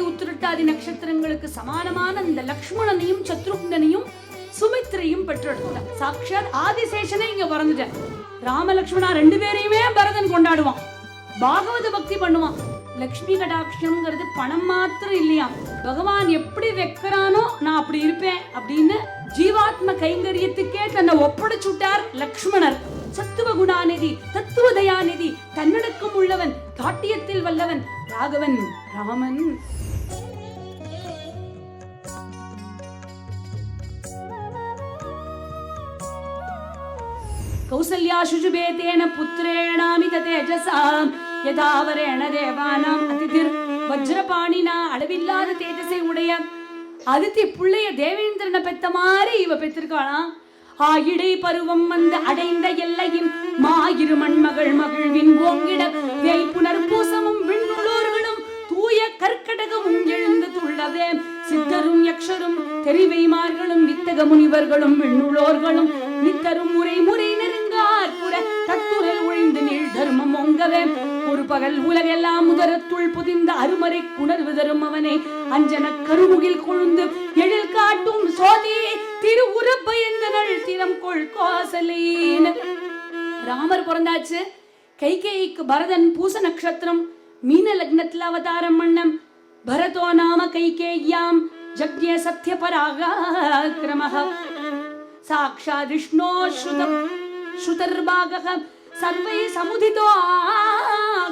புரட்டாதி உத்திரட்டாதி நட்சத்திரங்களுக்கு சமானமான இந்த லக்ஷ்மணனையும் சத்ருக்னனையும் சுமித்ரையும் பெற்றெடுத்தார் சாக்ஷாத் ஆதிசேஷனே இங்க பிறந்துட்டார். ராமலக்ஷ்மணா ரெண்டு பேரையுமே பரதன் கொண்டாடுவான். பாகவத பக்தி பண்ணுவான். லக்ஷ்மி கடாட்சம்ங்கிறது பணம் மாத்திரம் இல்லையா? பகவான் எப்படி வைக்கிறானோ நான் அப்படி இருப்பேன் அப்படின்னு ஜீவாத்ம கைங்கரியத்துக்கே தன்னை ஒப்படைச்சுட்டார் லக்ஷ்மணர். சத்துவ குணாநிதி தத்துவ தயாநிதி தன்னடக்கம் உள்ளவன் காட்டியத்தில் வல்லவன் ராகவன் ராமன். கௌசல்யா சுஜுபேதேன புத்திரேணாமித தேஜசா யதாவரேண தேவானாம் அதிதிர் வஜ்ரபாணினா அளவில்லாத தேஜசை உடைய அதித்தி பிள்ளைய தேவேந்திரனை பெத்த மாதிரி இவ பெற்றிருக்காளாம் ஆயிடை பருவம் வந்து அடைந்த எல்லையின் மாயிரு மண்மகள் மகிழ்வின் ஓங்கிட வேய் புனர் பூசமும் விண்ணுளோர்களும் தூய கற்கடகமும் எழுந்து துள்ளவே சித்தரும் யக்ஷரும் தெரிவைமார்களும் வித்தக முனிவர்களும் விண்ணுளோர்களும் நித்தரும் முறை முறை தர்மம் ஒரு பகல் உலகெல்லாம் உதரத்துள் புதிந்த அருமறை குணர்வு தரும் அவனை. அஞ்சன கருமுகில் கொழுந்து எழில் காட்டும் சோதி திரு உரப்பயந்தனள் திறம் கொள் கோசலேன. ராமர் பிறந்தாச்சு. கைகேயிக்கு பரதன் பூச நட்சத்திரம். மீன லக்னத்தில் அவதாரம் மன்னம் பரதோ நாம கைகேயாம். ஜக்ஞ சத்திய பராகிரம சாக்ஷாத் விஷ்ணோ ஸ்ருதம். ஸ்ருதர்பாகம் சர்வை சமுதிதோ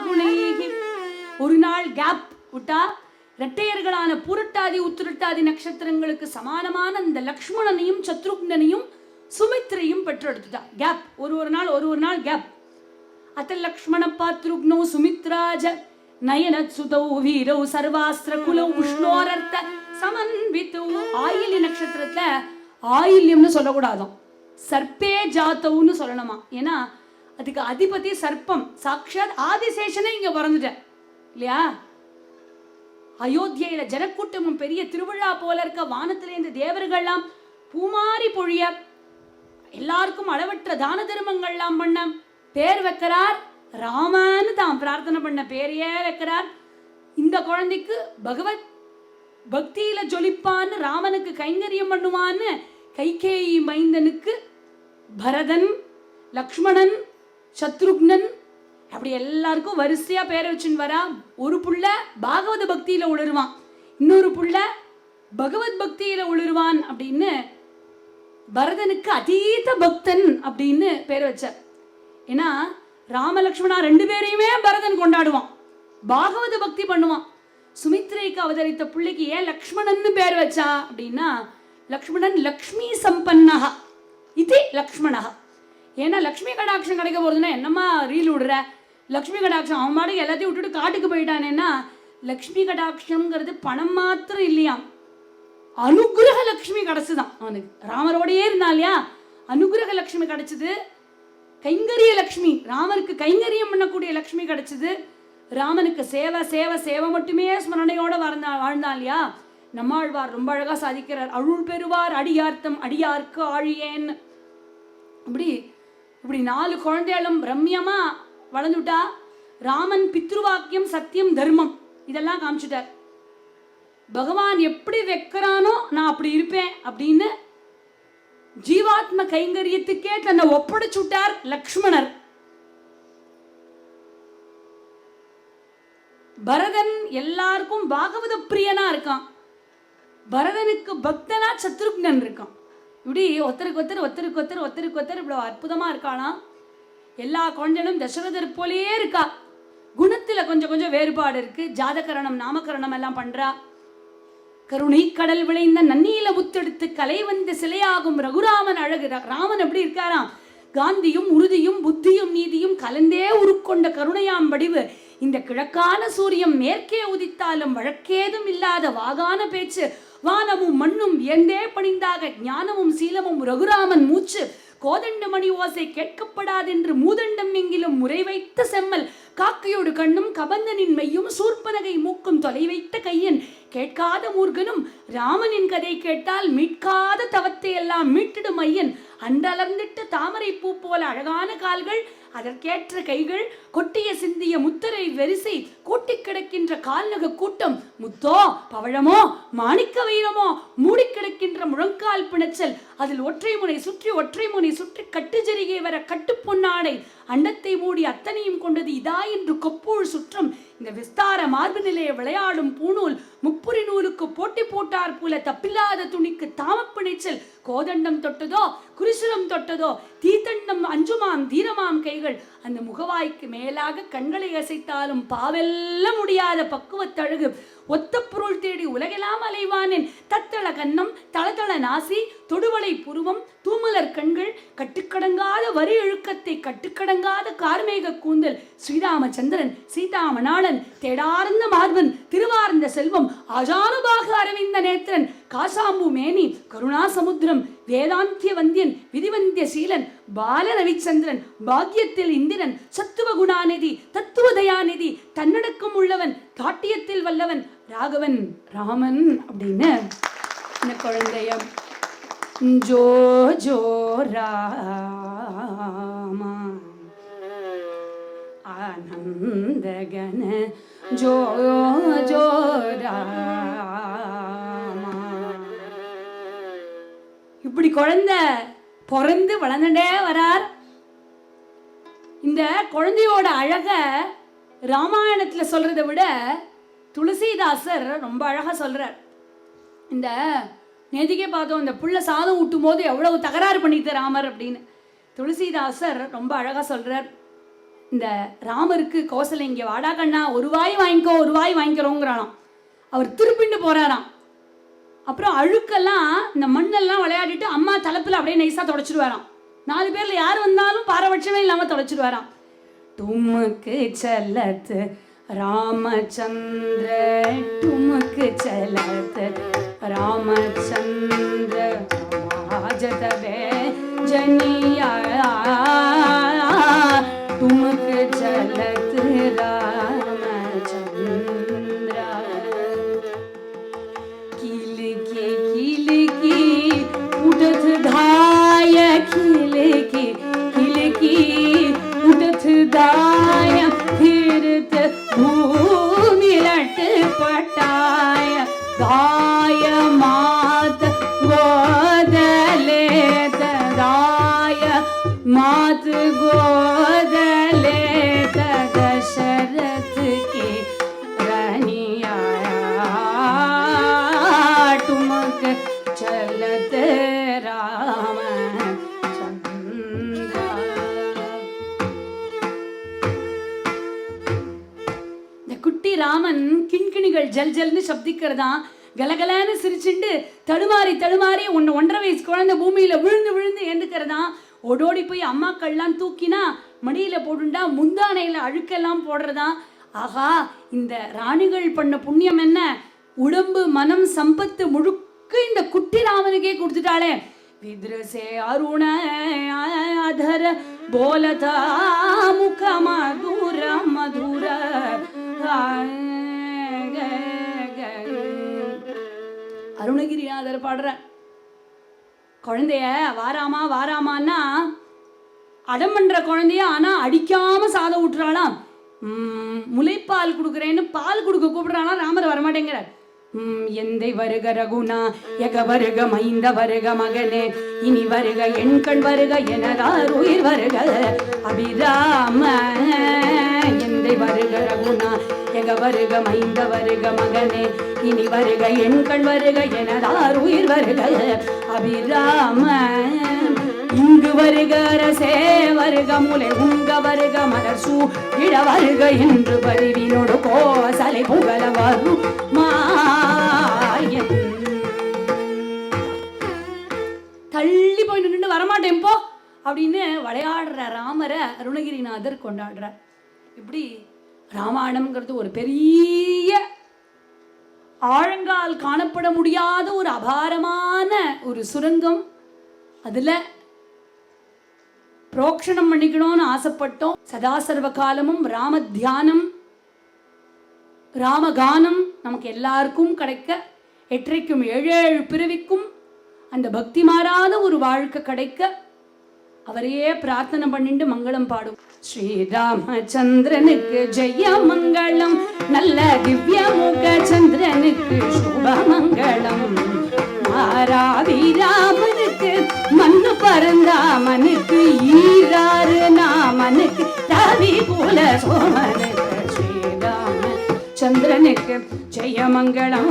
குணைः ஒரு நாள் கேப் விட்டா இரட்டையர்களான புரட்டாதி உத்திரட்டாதி நட்சத்திரங்களுக்கு சமானமான இந்த லக்ஷ்மணனையும் சத்ருக்னனையும் சுமித்ரையும் பெற்றெடுத்துட்டா. கேப் ஒரு ஒரு நாள் ஒரு ஒரு நாள் கேப் அத்த லக்ஷ்மண பாத்ருக்னோ சுமித்ராஜ நயனத் சுதௌ வீரௌ சர்வாஸ்திர குலௌ உஷ்ணோரர்த்த சமன்வித்தௌ ஆயில்ய நட்சத்திரத்துல ஆயில்யம்னு சொல்லக்கூடாதாம். சர்ப்பே ஜாத்தவுன்னு சொல்லணுமா ஏன்னா அதுக்கு அதிபதி சர்ப்பம். சாக்ஷாத் ஆதிசேஷனே இங்க பிறந்துட்ட. இல்லையா? அயோத்தியில ஜனக்கூட்டமும் பெரிய திருவிழா போல இருக்க வானத்திலேருந்து தேவர்கள்லாம் பூமாரி பொழிய எல்லாருக்கும் அளவற்ற தான தர்மங்கள்லாம் பண்ண பேர் வைக்கிறார். ராமன்னு தான் பிரார்த்தனை பண்ண பேரையே வைக்கிறார். இந்த குழந்தைக்கு பகவத் பக்தியில ஜொலிப்பான்னு ராமனுக்கு கைங்கரியம் பண்ணுவான்னு கைகேயி மைந்தனுக்கு பரதன் லக்ஷ்மணன் சத்ருக்னன். அப்படி எல்லாருக்கும் வரிசையா பேரை வச்சுன்னு வரா. ஒரு புள்ள பாகவத பக்தியில உளருவான். இன்னொரு புள்ள பகவத் பக்தியில உளருவான் அப்படின்னு பரதனுக்கு அதீத பக்தன் அப்படின்னு பேர் வச்சார். ஏன்னா ராமலக்ஷ்மணா ரெண்டு பேரையுமே பரதன் கொண்டாடுவான். பாகவத பக்தி பண்ணுவான். சுமித்ரைக்கு அவதரித்த பிள்ளைக்கு ஏன் லக்ஷ்மணன்னு பேர் வச்சா அப்படின்னா லக்ஷ்மணன் லக்ஷ்மி சம்பன்னஹா. இது லக்ஷ்மணஹா. ஏன்னா லக்ஷ்மி கடாட்சம் கிடைக்க போறதுன்னா என்னம்மா ரீல் விடுற? லக்ஷ்மி கடாட்சம் அவன் மாட்டுக்கு எல்லாத்தையும் விட்டுட்டு காட்டுக்கு போயிட்டானேன்னா லக்ஷ்மி கடாட்சம்ங்கிறது பணம் மாத்திரம் இல்லையாம் அனுகிரக லக்ஷ்மி கிடைச்சுதான். அவனுக்கு ராமரோடையே இருந்தா இல்லையா? அனுகிரக லக்ஷ்மி கிடைச்சது கைங்கரிய லக்ஷ்மி. ராமருக்கு கைங்கரியம் பண்ணக்கூடிய லக்ஷ்மி கிடைச்சது ராமனுக்கு சேவை சேவை சேவை மட்டுமே ஸ்மரணையோட வாழ்ந்தா வாழ்ந்தான் இல்லையா? நம்மாழ்வார் ரொம்ப அழகாக சாதிக்கிறார். அருள் பெறுவார் அடியார்த்தம் அடியார்க்கு ஆழியேன்னு அப்படி இப்படி நாலு குழந்தைகளும் ரம்யமா வளர்ந்துட்டா ராமன் பித்ருவாக்கியம் சத்தியம் தர்மம். இதெல்லாம் காமிச்சிட்டார். பகவான் எப்படி வைக்கிறானோ நான் அப்படி இருப்பேன் அப்படின்னு ஜீவாத்ம கைங்கரியத்துக்கே தன்னை ஒப்படைச்சுட்டார் லக்ஷ்மணர். பரதன் எல்லாருக்கும் பாகவத பிரியனா இருக்கான். பரதனுக்கு பக்தனா சத்ருக்னன் இருக்கான். இப்படி ஒருத்தருக்கு ஒருத்தர் ஒருத்தருக்கு ஒருத்தர் ஒருத்தருக்கு ஒருத்தர் இவ்வளோ அற்புதமாக இருக்காளாம் எல்லா குழந்தைகளும் தசரதர் போலேயே இருக்கா. குணத்தில் கொஞ்சம் கொஞ்சம் வேறுபாடு இருக்கு. ஜாதகரணம் நாமகரணம் எல்லாம் பண்றா. கருணை கடல் விளைந்த நன்னீல முத்தெடுத்து கலை வந்த சிலையாகும் ரகுராமன் அழகு. ராமன் எப்படி இருக்காராம்? காந்தியும் உறுதியும் புத்தியும் நீதியும் கலந்தே உருக்கொண்ட கருணையாம் வடிவு. இந்த கிழக்கான சூரியன் மேற்கே உதித்தாலும் வழக்கேதும் இல்லாத வாகான பேச்சு. வானமும் மண்ணும் எந்தே பணிந்தாக? ஞானமும் சீலமும் ரகுராமன் மூச்சு. கோதண்ட மணி ஓசை கேட்கப்படாதென்று மூதண்டம் எங்கிலும் முறை வைத்த செம்மல். காக்கையோடு கண்ணும் கபந்தனின் மெய்யும் சூர்ப்பனகை மூக்கும் தொலை வைத்த கையன். கேட்காத மூர்கனும் ராமனின் கதை கேட்டால் மீட்காத தவத்தை எல்லாம் மீட்டிடும் ஐயன். அண்டலர்ந்திட்ட தாமரை பூ போல அழகான கால்கள் அதற்கேற்ற கைகள் கொட்டிய சிந்திய முத்தரை வரிசை கூட்டி கிடக்கின்ற கால்நக கூட்டம் முத்தோ பவழமோ மாணிக்க வைரமோ மூடி கிடக்கின்ற முழங்கால் பிணைச்சல் அதில் ஒற்றை முனை சுற்றி ஒற்றை முனை சுற்றி கட்டு ஜெருகே வர கட்டு பொன்னாடை அண்டத்தை மூடி அத்தனையும் கொண்டது இதா என்று கொப்பூழ் சுற்றம் இந்த விஸ்தார மார்பு நிலையை விளையாடும் பூணூல் முப்புரி நூலுக்கு போட்டி போட்டார் போல தப்பில்லாத துணிக்கு தாமப்பிணைச்சல் கோதண்டம் தொட்டதோ குருசுரம் தொட்டதோ தீத்தண்டம் அஞ்சுமாம் தீரமாம் கைகள். அந்த முகவாய்க்கு மேலாக கண்களை அசைத்தாலும் பாவெல்ல முடியாத பக்குவத்தழகு. ஒத்த பொருள் தேடி உலகெல்லாம் அலைவானேன். தத்தள கன்னம் தளதள நாசி தொடுவளை புருவம் தூமலர் கண்கள் கட்டுக்கடங்காத வரி இழுக்கத்தை கட்டுக்கடங்காத கார்மேக கூந்தல். ஸ்ரீராமச்சந்திரன் சீதாமணாளன் தேடார்ந்த மார்பன் திருவார்ந்த செல்வம் ஆஜானுபாக அரவிந்த நேத்திரன் காசாம்பு மேனி கருணாசமுத்திரம் வேதாந்திய வந்தியன் விதிவந்திய சீலன் பால ரவிச்சந்திரன் பாக்யத்தில் இந்திரன் சத்துவ குணாநிதி தத்துவ தயாநிதி தன்னடக்கம் உள்ளவன் காட்டியத்தில் வல்லவன் ராகவன் ராமன் அப்படின்னு இந்த குழந்தைய. ஜோ ஜோ ராமா. ஆனந்தகன. ஜோ ஜோ ராமா. இப்படி குழந்தை பிறந்து வளர்ந்துட்டே வரார். இந்த குழந்தையோட அழக ராமாயணத்தில் சொல்றதை விட துளசிதாசர் ரொம்ப அழகாக சொல்றார். இந்த நேதிக்கே பார்த்தோம் இந்த புள்ள சாதம் ஊட்டும் போது எவ்வளவு தகராறு பண்ணிட்டு ராமர் அப்படின்னு. துளசிதாசர் ரொம்ப அழகாக சொல்றார். இந்த ராமருக்கு கோசலை இங்கே வாடா கண்ணா ஒரு வாய் வாங்கிக்கோ ஒரு வாய் வாங்கிக்கிறோங்கிறானாம். அவர் திருப்பிண்டு போறாராம். அப்புறம் அழுக்கெல்லாம் இந்த மண்ணெல்லாம் விளையாடிட்டு அம்மா தலைப்பில் அப்படியே நைஸாக தொடச்சிடுவாராம் நாலு பேரில் யார் வந்தாலும் பாரபட்சமே இல்லாமல் தொடச்சிடுவாராம் தும்முக்கு செல்லத்து ராமச்சந்திர தும்முக்கு செல்லத்து ராமச்சந்திர ராஜதவே ஜனியா தும்முக்கு செல்லத்து ராமச்சந்திர ராமன் கிண்கிணிகள் ஜல் ஜல்னு சப்திக்கிறதா கலகலன்னு சிரிச்சுண்டு தடுமாறி தடுமாறி ஒன்று ஒன்றரை வயசு குழந்தை பூமியில விழுந்து விழுந்து ஏந்துக்கிறதான் ஓடோடி போய் அம்மாக்கள்லாம் தூக்கினா மடியில் போடுண்டா முந்தானையில அழுக்கெல்லாம் போடுறதா? ஆஹா இந்த ராணிகள் பண்ண புண்ணியம் என்ன? உடம்பு மனம் சம்பத்து முழுக்க இந்த குட்டி ராமனுக்கே கொடுத்துட்டாளே. விதிரசே அருண அதர போலதா முக மதுர மதுர. அருணகிரிநாதர் பாடுற குழந்தைய வாராமா வாராமான்னா அடம் பண்ற குழந்தைய ஆனா அடிக்காம சாதம் ஊட்டுறாளாம். முளைப்பால் முலைப்பால் கொடுக்குறேன்னு பால் கொடுக்க கூப்பிடுறாளாம். ராமர் வரமாட்டேங்கிறார். உம், எந்தை வருக ரகுணா எக வருக மைந்த வருக மகனே இனி வருக என் கண் வருக எனதார் உயிர் வருக. அபிராம எந்தை வருக ரகுனா எக வருக மைந்த வருக மகனே இனி வருக என் கண் வருக எனதார் உயிர் வருக. அபிராம இங்கு வருக அரசே வருக முலை உங்க வருக மலர் சூ இட வருக என்று பரிவினோடு கோசலை புகழ வரும் தள்ளி போய் நின்று வரமாட்டேன் போ அப்படின்னு விளையாடுற ராமரை அருணகிரிநாதர் கொண்டாடுறார். இப்படி ராமாயணம்ங்கிறது ஒரு பெரிய ஆழங்கால் காணப்பட முடியாத ஒரு அபாரமான ஒரு சுரங்கம். அதில் புரோக்ஷணம் பண்ணிக்கணும்னு ஆசைப்பட்டோம். சதா சர்வ காலமும் ராம தியானம் ராமகானம் நமக்கு எல்லாருக்கும் கிடைக்க எட்டரைக்கும் ஏழு ஏழு பிறவிக்கும் அந்த பக்தி மாறாத ஒரு வாழ்க்கை கிடைக்க அவரையே பிரார்த்தனை பண்ணிட்டு மங்களம் பாடும். ஸ்ரீராமச்சந்திரனுக்கு ஜெய மங்களம் நல்ல திவ்ய முக சந்திரனுக்கு சுப மங்களம். மாராவிராமனுக்கு மண்ணு பரந்தாமனுக்கு ஈராறு நாமனுக்கு ரவி போல சோமனுக்கு ஸ்ரீராம சந்திரனுக்கு ஜெயமங்களம்